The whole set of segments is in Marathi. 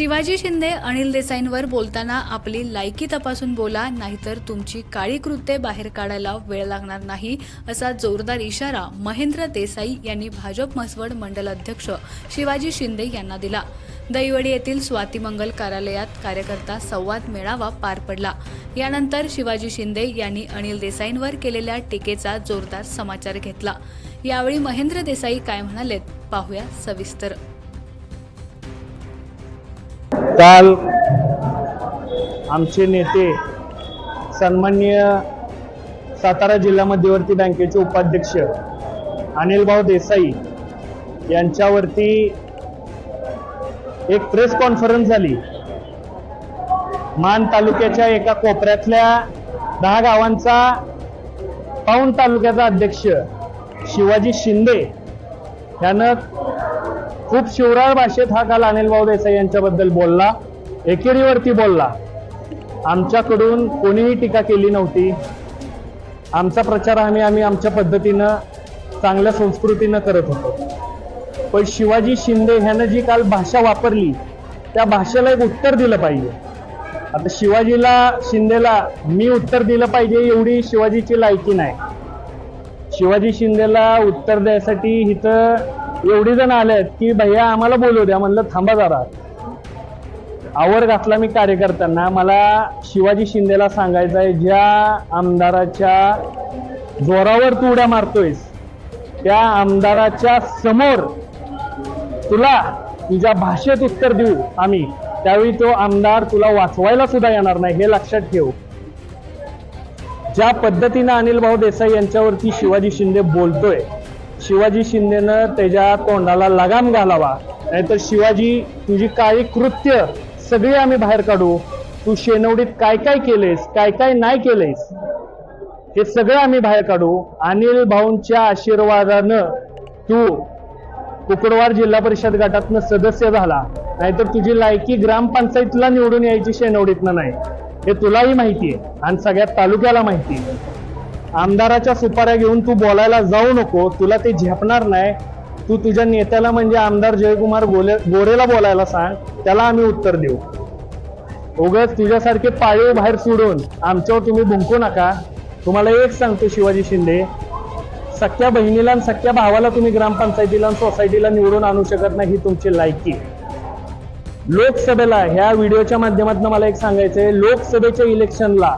शिवाजी शिंदे अनिल देसाईंवर बोलताना आपली लायकी तपासून बोला नाहीतर तुमची काळी कृत्ये बाहेर काढायला वेळ लागणार नाही असा जोरदार इशारा महेंद्र देसाई यांनी भाजप म्हसवड मंडल अध्यक्ष शिवाजी शिंदे यांना दिला. दैवडी येथील स्वातीमंगल कार्यालयात कार्यकर्ता संवाद मेळावा पार पडला. यानंतर शिवाजी शिंदे यांनी अनिल देसाईंवर केलेल्या टीकेचा जोरदार समाचार घेतला. यावेळी महेंद्र देसाई काय म्हणालेत पाहूया सविस्तर. काल आमचे नेते सन्मान्य सातारा जिल्हा मध्यवर्ती बँकेचे उपाध्यक्ष अनिलभाऊ देसाई यांच्यावरती एक प्रेस कॉन्फरन्स झाली. मान तालुक्याच्या एका कोपऱ्यातल्या दहा गावांचा पाऊण तालुक्याचा अध्यक्ष शिवाजी शिंदे यानं खूप शिवराळ भाषेत हा काल अनिल भाऊ देसाई यांच्याबद्दल बोलला. एकेरीवरती बोलला. आमच्याकडून कोणीही टीका केली नव्हती. आमचा प्रचार आम्ही आम्ही आमच्या पद्धतीनं चांगल्या संस्कृतीनं करत होतो. पण शिवाजी शिंदे ह्यानं जी काल भाषा वापरली त्या भाषेला एक उत्तर दिलं पाहिजे. आता शिवाजीला शिंदेला मी उत्तर दिलं पाहिजे एवढी शिवाजीची लायकी नाही. शिवाजी शिंदेला उत्तर द्यायसाठी इथं एवढी जण आलेत की भैया आम्हाला बोलू द्या. म्हणलं थांबा जरा. आवर घातला मी कार्यकर्त्यांना. मला शिवाजी शिंदेला सांगायचं आहे ज्या आमदाराच्या जोरावर तू उड्या मारतोयस त्या आमदाराच्या समोर तुला तुझ्या भाषेत उत्तर देऊ आम्ही. त्यावेळी तो आमदार तुला वाचवायला सुद्धा येणार नाही हे लक्षात ठेव. ज्या पद्धतीनं अनिल भाऊ देसाई यांच्यावरती शिवाजी शिंदे बोलतोय शिवाजी शिंदेनं त्याच्या तोंडाला लगाम घालावा. नाहीतर शिवाजी तुझी काळी कृत्य सगळी आम्ही बाहेर काढू. तू शेनवडीत काय काय केलेस काय काय नाही केलेस हे सगळं आम्ही बाहेर काढू. अनिल भाऊंच्या आशीर्वादानं तू कुकडवार जिल्हा परिषद गटातनं सदस्य झाला. नाहीतर तुझी लायकी ग्रामपंचायतीला निवडून यायची शेनवडीतनं नाही. हे तुलाही माहिती आहे आणि सगळ्या तालुक्याला माहिती आहे आमदाराच्या सुपाऱ्या घेऊन तू बोलायला जाऊ नको तुला ते झेपणार नाही. तू तुझ्या नेत्याला म्हणजे आमदार जयकुमार गोले गोरेला बोलायला सांग त्याला आम्ही उत्तर देऊ. उगाच तुझ्यासारखे पाळीव बाहेर सोडून आमच्यावर तुम्ही भुंकू नका. तुम्हाला एक सांगतो शिवाजी शिंदे सख्या बहिणीला आणि सख्या भावाला तुम्ही ग्रामपंचायतीला आणि सोसायटीला निवडून आणू शकत नाही ही तुमची लायकी. लोकसभेला ह्या व्हिडिओच्या माध्यमातून मला एक सांगायचं आहे लोकसभेच्या इलेक्शनला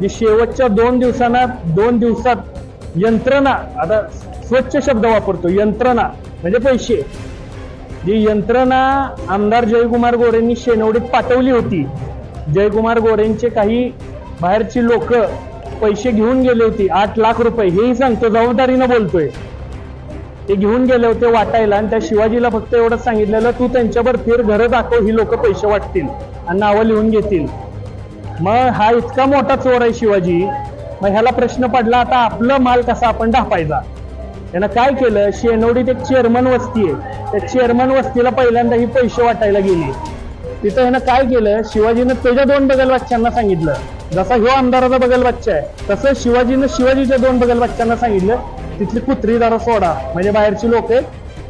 जी शेवटच्या दोन दिवसांना दोन दिवसात यंत्रणा आता स्वच्छ शब्द वापरतो यंत्रणा म्हणजे पैसे. जी यंत्रणा आमदार जयकुमार गोरेंनी शेनवडीत पाठवली होती. जयकुमार गोरेंचे काही बाहेरची लोक पैसे घेऊन गेले होते आठ लाख रुपये हेही सांगतो जबाबदारीनं बोलतोय. ते घेऊन गेले होते वाटायला आणि त्या शिवाजीला फक्त एवढंच सांगितलेलं तू त्यांच्यावर फिर घरं दाखव ही लोक पैसे वाटतील आणि नावं लिहून घेतील. मग हा इतका मोठा चोर आहे शिवाजी. मग ह्याला प्रश्न पडला आता आपलं माल कसा आपण ढापायचा? त्यानं काय केलं? शेनवडीत एक चेअरमन वस्ती आहे. त्या चेअरमन वस्तीला पहिल्यांदा ही पैसे वाटायला गेली. तिथं ह्यानं काय केलं? शिवाजीनं त्याच्या दोन बगल सांगितलं. जसा ह्यो आमदाराचा बगल बच्चा आहे तसं शिवाजीनं शिवाजीच्या दोन बगल सांगितलं तिथली कुत्री जरा सोडा. म्हणजे बाहेरची लोक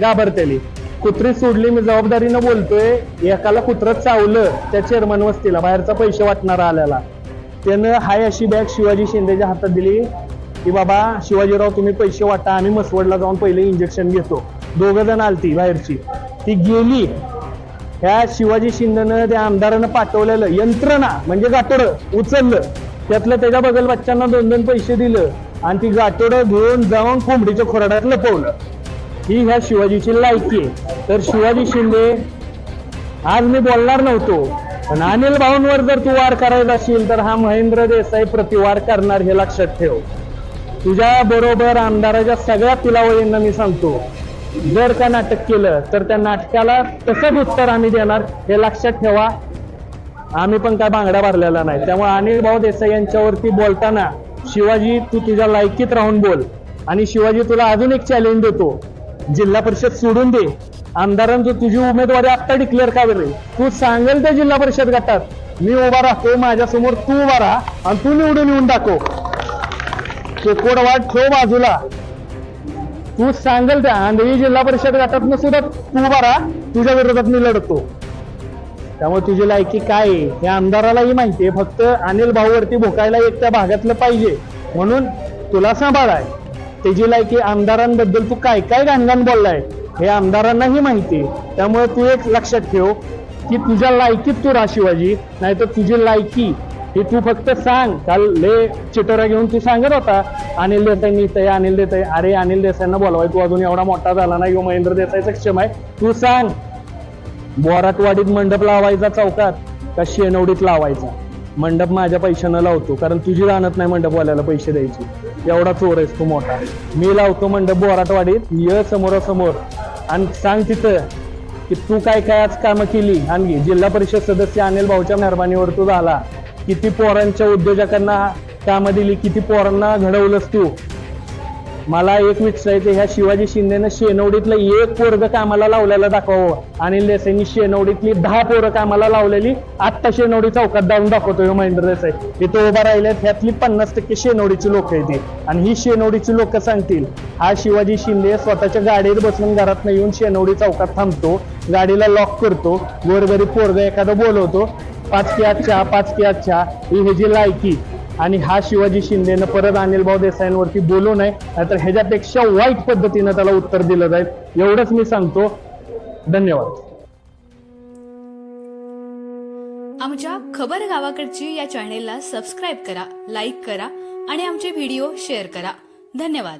घाबरतेली. कुत्री सोडली मी जबाबदारीनं बोलतोय. एकाला कुत्रं चावलं त्या चेअरमन वस्तीला बाहेरचा पैसे वाटणारा आल्याला. त्यानं हाय अशी बॅग शिवाजी शिंदेच्या हातात दिली की बाबा शिवाजीराव तुम्ही पैसे वाटा आम्ही मसवडला जाऊन पहिले इंजेक्शन घेतो. दोघं जण आलती बाहेरची. ती गेली. ह्या शिवाजी शिंदेनं त्या आमदारानं पाठवलेलं यंत्रणा म्हणजे गाठोडं उचललं. त्यातलं त्याच्या बगल बच्चांना दोन दोन पैसे दिलं. आणि ती गाठोडं घेऊन जाऊन कोंबडीच्या खोराड्यात लपवलं. ही ह्या शिवाजीची लायकी आहे. तर शिवाजी शिंदे आज मी बोलणार नव्हतो पण अनिल भाऊंवर जर तू वार करायचा असेल तर हा महेंद्र देसाई प्रतिवार करणार हे लक्षात ठेव. तुझ्या बरोबर आमदाराच्या सगळ्या पिलावळींना मी सांगतो जर का नाटक केलं तर त्या नाटकाला तसंच उत्तर आम्ही देणार हे लक्षात ठेवा. आम्ही पण काय बांगडा भरलेला नाही. त्यामुळे अनिल भाऊ देसाई यांच्यावरती बोलताना शिवाजी तू तुझ्या लायकीत राहून बोल. आणि शिवाजी तुला अजून एक चॅलेंज देतो. जिल्हा परिषद सोडून दे. आमदारांचं तुझी उमेदवारी आत्ता डिक्लेअर का बरे? तू सांगेल त्या जिल्हा परिषद गटात. मी उभा राहतो माझ्यासमोर तू उभा राहा आणि तू निवडून येऊन दाखव. शेकोडवाट ठेव बाजूला. तू सांगेल त्या आंधळी जिल्हा परिषद गटातनं सुद्धा तू उभा राहा. तुझ्या विरोधात मी लढतो. त्यामुळे तुझी लायकी काय आहे? हे आमदारालाही माहिती आहे. फक्त अनिल भाऊवरती भोकायला एक त्या भागातलं पाहिजे. म्हणून तुला सांभाळ आहे त्याची लायकी आमदारांबद्दल तू काय काय गाणगाण बोललाय हे आमदारांनाही माहिती आहे. त्यामुळे तू एक लक्षात ठेव की तुझ्या लायकीत तू राहा शिवाजी नाहीतर तुझी लायकी हे तू फक्त सांग. काल ले चिटोरा घेऊन तू सांगत होता अनिल देसाई नीत अनिल देसाई अरे अनिल देसाईंना बोलवाय तू अजून एवढा मोठा झाला नाही किंवा महेंद्र देसाईचा क्षम आहे तू सांग. बोराटवाडीत मंडप लावायचा चौकात का शेनवडीत लावायचा? मंडप माझ्या पैशानं लावतो कारण तुझी राहणत नाही मंडपवाल्याला पैसे द्यायची. एवढा चोर आहेस तू मोठा. मी लावतो मंडप बोराटवाडीत ये समोरासमोर. आणि सांग तिथं की तू काय काय आज कामं केली? आणखी जिल्हा परिषद सदस्य अनिल भाऊच्या मेहरबानीवर तू झाला. किती पोरांच्या उद्योजकांना कामं दिली किती पोरांना घडवलंस तू? मला एक विचारायचं ह्या शिवाजी शिंदेनं शेनवडीतलं एक पोरग कामाला लावलेलं दाखवावं. आणि देसाईंनी शेनवडीतली दहा पोरं कामाला लावलेली आत्ता शेनवडी चौकात जाऊन दाखवतोय हो महेंद्र देसाई. इथं उभा राहिले ह्यातली पन्नास टक्के शेनवडीची लोक आहेत ती. आणि ही शेनवडीची लोक सांगतील हा शिवाजी शिंदे स्वतःच्या गाडीत बसून घरात येऊन शेनवडी चौकात थांबतो गाडीला लॉक करतो गोरगरीब पोरग एखादं बोलवतो पाच की अच्छा पाच की अच्छा ही ह्याची लायकी. आणि हा शिवाजी शिंदेनं परत अनिल भाऊ देसाईंवरती बोलू नये नाहीतर ह्याच्यापेक्षा वाईट पद्धतीनं त्याला उत्तर दिलं जाईल. एवढंच मी सांगतो. धन्यवाद. आमच्या खबर गावाकडची या चॅनेलला सबस्क्राईब करा लाईक करा आणि आमचे व्हिडिओ शेअर करा. धन्यवाद.